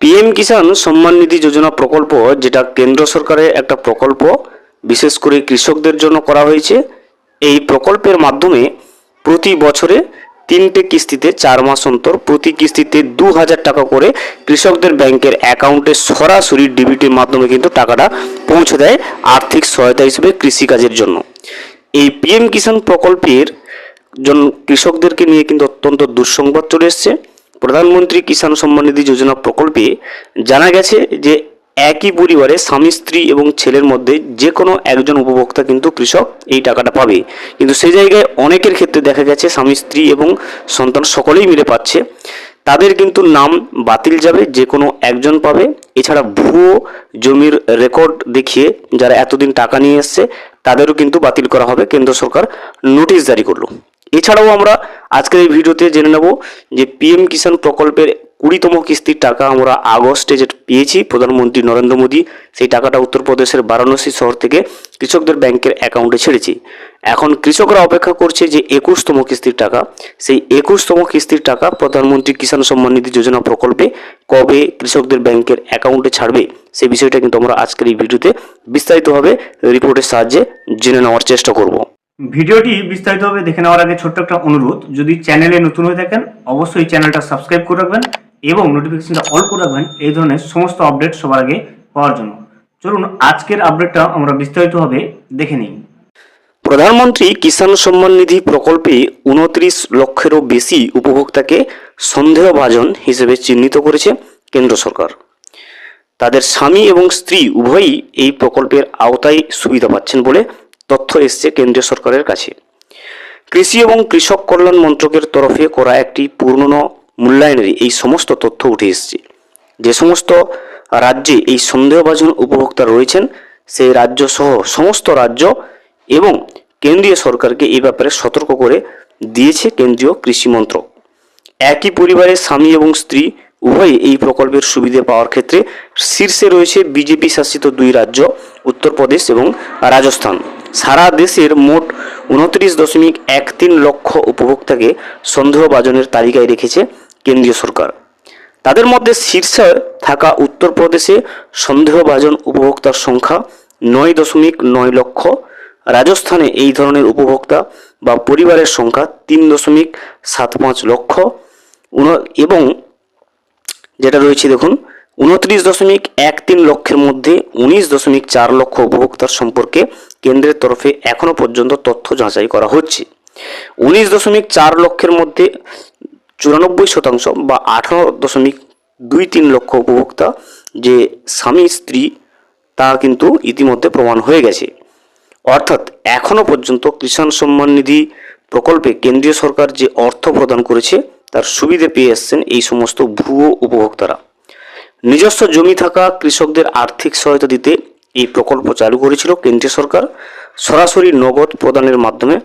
PM Kisan Samman Nidhi যোজনা প্রকল্প যেটা কেন্দ্র সরকারের একটা প্রকল্প বিশেষ করে কৃষকদের জন্য করা হয়েছে এই প্রকল্পের মাধ্যমে প্রতি বছরে তিনটে কিস্তিতে চার মাস অন্তর প্রতি কিস্তিতে দু হাজার টাকা করে কৃষকদের ব্যাংকের অ্যাকাউন্টে সরাসরি ডিবিটির মাধ্যমে কিন্তু টাকাটা পৌঁছে দেয় আর্থিক সহায়তা হিসেবে কৃষিকাজের জন্য এই পিএম কিষাণ প্রকল্পের জন্য কৃষকদেরকে নিয়ে কিন্তু অত্যন্ত দুঃসংবাদ চলে এসছে প্রধানমন্ত্রী কিষাণ সম্মান নিধি যোজনা প্রকল্পে জানা গেছে যে একই পরিবারে স্বামী, স্ত্রী এবং ছেলের মধ্যে যে কোনো একজন উপভোক্তা কিন্তু কৃষক এই টাকাটা পাবে। কিন্তু সেই জায়গায় অনেকের ক্ষেত্রে দেখা গেছে স্বামী, স্ত্রী এবং সন্তান সকলেই মিলে পাচ্ছে। তাদের কিন্তু নাম বাতিল যাবে যে কোনো একজন পাবে। এছাড়া ভুয়ো জমির রেকর্ড দেখিয়ে যারা এতদিন টাকা নিয়ে এসছে, তাদেরও কিন্তু বাতিল করা হবে। কেন্দ্র সরকার নোটিশ জারি করল। এছাড়াও আমরা আজকের এই ভিডিওতে জেনে নেব যে পিএম কিষাণ প্রকল্পের কুড়িতম কিস্তির টাকা আমরা আগস্টে যেটা পেয়েছি প্রধানমন্ত্রী নরেন্দ্র মোদী, সেই টাকাটা উত্তরপ্রদেশের বারাণসী শহর থেকে কৃষকদের ব্যাংকের অ্যাকাউন্টে ছেড়েছি। এখন কৃষকরা অপেক্ষা করছে যে একুশতম কিস্তির টাকা, সেই একুশতম কিস্তির টাকা প্রধানমন্ত্রী কিষাণ সম্মান নিধি যোজনা প্রকল্পে কবে কৃষকদের ব্যাংকের অ্যাকাউন্টে ছাড়বে সেই বিষয়টা কিন্তু আমরা আজকের এই ভিডিওতে বিস্তারিতভাবে রিপোর্টের সাহায্যে জেনে নেওয়ার চেষ্টা করব। ভিডিওটি বিস্তারিতভাবে দেখে নেওয়ার আগে ছোট্ট একটা অনুরোধ, যদি চ্যানেলে নতুন হয়ে থাকেন, অবশ্যই চ্যানেলটা সাবস্ক্রাইব করে রাখবেন এবং নোটিফিকেশনটা অল করে রাখবেন, এই ধরনের সমস্ত আপডেট সবার আগে পাওয়ার জন্য। চলুন, আজকের আপডেটটা আমরা বিস্তারিতভাবে দেখে নিই। প্রধানমন্ত্রী কিষাণ সম্মান নিধি প্রকল্পে উনত্রিশ লক্ষেরও বেশি উপভোক্তাকে সন্দেহভাজন হিসেবে চিহ্নিত করেছে কেন্দ্র সরকার। তাদের স্বামী এবং স্ত্রী উভয়ই এই প্রকল্পের আওতায় সুবিধা পাচ্ছেন বলে তথ্য এসছে কেন্দ্রীয় সরকারের কাছে। কৃষি এবং কৃষক কল্যাণ মন্ত্রকের তরফে করা একটি পূর্ণ মূল্যায়নের এই সমস্ত তথ্য উঠে এসছে। যে সমস্ত রাজ্যে এই সন্দেহভাজন উপভোক্তা রয়েছেন, সেই রাজ্য সহ সমস্ত রাজ্য এবং কেন্দ্রীয় সরকারকে এই ব্যাপারে সতর্ক করে দিয়েছে কেন্দ্রীয় কৃষি মন্ত্রক। একই পরিবারের স্বামী এবং স্ত্রী উভয়ই এই প্রকল্পের সুবিধে পাওয়ার ক্ষেত্রে শীর্ষে রয়েছে বিজেপি শাসিত দুই রাজ্য, উত্তরপ্রদেশ এবং রাজস্থান। সারা দেশের মোট উনত্রিশ দশমিক এক তিন লক্ষ উপভোক্তাকে সন্দেহভাজনের তালিকায় রেখেছে কেন্দ্রীয় সরকার। তাদের মধ্যে শীর্ষে থাকা উত্তরপ্রদেশে সন্দেহভাজন উপভোক্তার সংখ্যা নয় দশমিক নয় লক্ষ। রাজস্থানে এই ধরনের উপভোক্তা বা পরিবারের সংখ্যা তিন দশমিক সাত পাঁচ লক্ষ। এবং যেটা রয়েছে দেখুন, উনত্রিশ দশমিক এক তিন লক্ষের মধ্যে উনিশ দশমিক চার লক্ষ উপভোক্তার সম্পর্কে কেন্দ্রের তরফে এখনও পর্যন্ত তথ্য যাচাই করা হচ্ছে। উনিশ দশমিক চার লক্ষের মধ্যে চুরানব্বই শতাংশ বা আঠারো দশমিক দুই তিন লক্ষ উপভোক্তা যে স্বামী, স্ত্রী, তা কিন্তু ইতিমধ্যে প্রমাণ হয়ে গেছে। অর্থাৎ এখনও পর্যন্ত কিষাণ সম্মান নিধি প্রকল্পে কেন্দ্রীয় সরকার যে অর্থ প্রদান করেছে, তার সুবিধে পেয়ে এসছেন এই সমস্ত ভুয়ো উপভোক্তারা। নিজস্ব জমি থাকা কৃষকদের আর্থিক সহায়তা দিতে এই প্রকল্প চালু করেছিল কেন্দ্রীয় সরকার। সরাসরি নগদ প্রদানের মাধ্যমে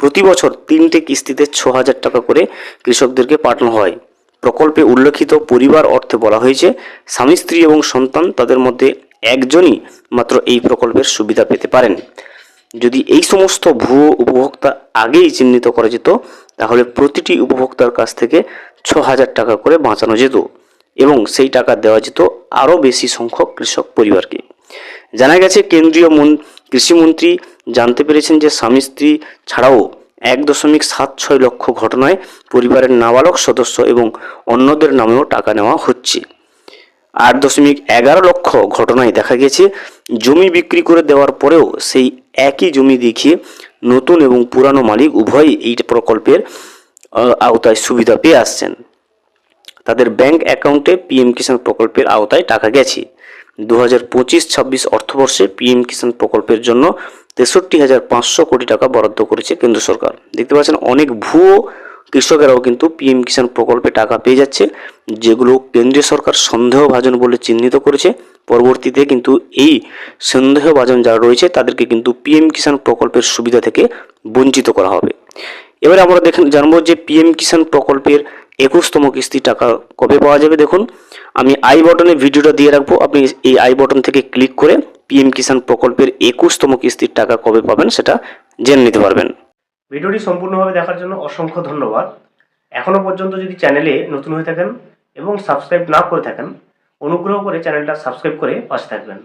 প্রতি বছর তিনটে কিস্তিতে ছ হাজার টাকা করে কৃষকদেরকে পাঠানো হয়। প্রকল্পে উল্লেখিত পরিবার অর্থে বলা হয়েছে, স্বামী, স্ত্রী এবং সন্তান তাদের মধ্যে একজনই মাত্র এই প্রকল্পের সুবিধা পেতে পারেন। যদি এই সমস্ত ভুয়ো উপভোক্তা আগেই চিহ্নিত করা যেত, তাহলে প্রতিটি উপভোক্তার কাছ থেকে ছ হাজার টাকা করে বাঁচানো যেত এবং সেই টাকা দেওয়া যেত আরও বেশি সংখ্যক কৃষক পরিবারকে। জানা গেছে কেন্দ্রীয় মন- কৃষিমন্ত্রী জানতে পেরেছেন যে স্বামী স্ত্রী ছাড়াও এক দশমিক সাত ছয় লক্ষ ঘটনায় পরিবারের নাবালক সদস্য এবং অন্যদের নামেও টাকা নেওয়া হচ্ছে। আট দশমিক এগারো লক্ষ ঘটনায় দেখা গেছে, জমি বিক্রি করে দেওয়ার পরেও সেই একই জমি দেখিয়ে নতুন এবং পুরানো মালিক উভয়ই এই প্রকল্পের আওতায় সুবিধা পেয়ে আসছেন। তাদের ব্যাংক অ্যাকাউন্টে পিএম কিষাণ প্রকল্পের আওতায় টাকা গেছে। দু হাজার পঁচিশ ছাব্বিশ অর্থবর্ষে পিএম কিষাণ প্রকল্পের জন্য তেষট্টি হাজার পাঁচশো কোটি টাকা বরাদ্দ করেছে কেন্দ্র সরকার। দেখতে পাচ্ছেন, অনেক ভুয়ো কৃষকেরাও কিন্তু পিএম কিষাণ প্রকল্পে টাকা পেয়ে যাচ্ছে, যেগুলো কেন্দ্রীয় সরকার সন্দেহভাজন বলে চিহ্নিত করেছে। পরবর্তীতে কিন্তু এই সন্দেহভাজন যারা রয়েছে, তাদেরকে কিন্তু পিএম কিষাণ প্রকল্পের সুবিধা থেকে বঞ্চিত করা হবে। এবারে আমরা দেখেন জানব যে পিএম কিষাণ প্রকল্পের একুশতম কিস্তি টাকা কবে পাওয়া যাবে দেখুন। আমি আই বটনে ভিডিওটা দিয়ে রাখব। আপনি এই আই বটন থেকে ক্লিক করে পিএম কিষাণ প্রকল্পের একুশতম কিস্তির টাকা কবে পাবেন সেটা জেনে নিতে পারবেন। ভিডিওটি সম্পূর্ণভাবে দেখার জন্য অসংখ্য ধন্যবাদ। এখনও পর্যন্ত যদি চ্যানেলে নতুন হয়ে থাকেন এবং সাবস্ক্রাইব না করে থাকেন, অনুগ্রহ করে চ্যানেলটা সাবস্ক্রাইব করে পাশে থাকবেন।